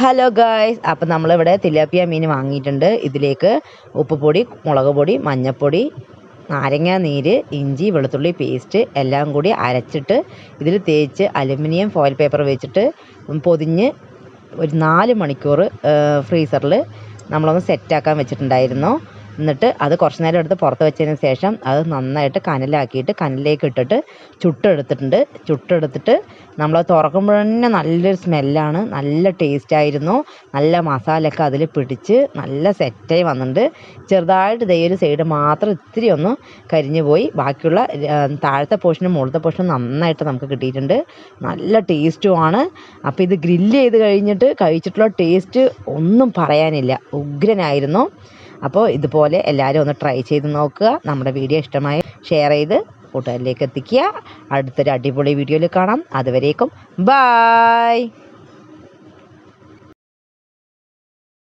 Hello guys അപ്പം നമ്മളിവിടെ tilapia മീൻ വാങ്ങിയിട്ടുണ്ട്. ഇതിലേക്ക് ഉപ്പുപൊടി മുളക് പൊടി മഞ്ഞൾപ്പൊടി നാരങ്ങ നീര് ഇഞ്ചി വെളുത്തുള്ളി പേസ്റ്റ് എല്ലാം കൂടി അരച്ചിട്ട് ഇതിൽ തേച്ച് അലുമിനിയം ഫോയിൽ പേപ്പർ വെച്ചിട്ട് പൊതിഞ്ഞ് ഒരു നാല് മണിക്കൂർ ഫ്രീസറിൽ നമ്മളൊന്ന് സെറ്റാക്കാൻ വെച്ചിട്ടുണ്ടായിരുന്നു. എന്നിട്ട് അത് കുറച്ച് നേരം എടുത്ത് പുറത്ത് വെച്ചതിന് ശേഷം അത് നന്നായിട്ട് കനലാക്കിയിട്ട് കനലിലേക്ക് ഇട്ടിട്ട് ചുട്ടെടുത്തിട്ടുണ്ട്. ചുട്ടെടുത്തിട്ട് നമ്മൾ തുറക്കുമ്പോൾ തന്നെ നല്ലൊരു സ്മെല്ലാണ്. നല്ല ടേസ്റ്റ് ആയിരുന്നു. നല്ല മസാലയൊക്കെ അതിൽ പിടിച്ച് നല്ല സെറ്റായി വന്നിട്ടുണ്ട്. ചെറുതായിട്ട് ദേ ഒരു സൈഡ് മാത്രം ഇത്തിരി ഒന്ന് കരിഞ്ഞു പോയി. ബാക്കിയുള്ള താഴത്തെ പോർഷനും മുകളത്തെ പോർഷനും നന്നായിട്ട് നമുക്ക് കിട്ടിയിട്ടുണ്ട്. നല്ല ടേസ്റ്റുമാണ് അപ്പോൾ ഇത് ഗ്രില്ല് ചെയ്ത് കഴിഞ്ഞിട്ട് കഴിച്ചിട്ടുള്ള ടേസ്റ്റ് ഒന്നും പറയാനില്ല. ഉഗ്രനായിരുന്നു. അപ്പോൾ ഇതുപോലെ എല്ലാവരും ഒന്ന് ട്രൈ ചെയ്ത് നോക്കുക. നമ്മുടെ വീഡിയോ ഇഷ്ടമായി ഷെയർ ചെയ്ത് കൂട്ടുകാരിലേക്ക് എത്തിക്കുക. അടുത്തൊരു അടിപൊളി വീഡിയോയിൽ കാണാം. അതുവരേക്കും ബായ്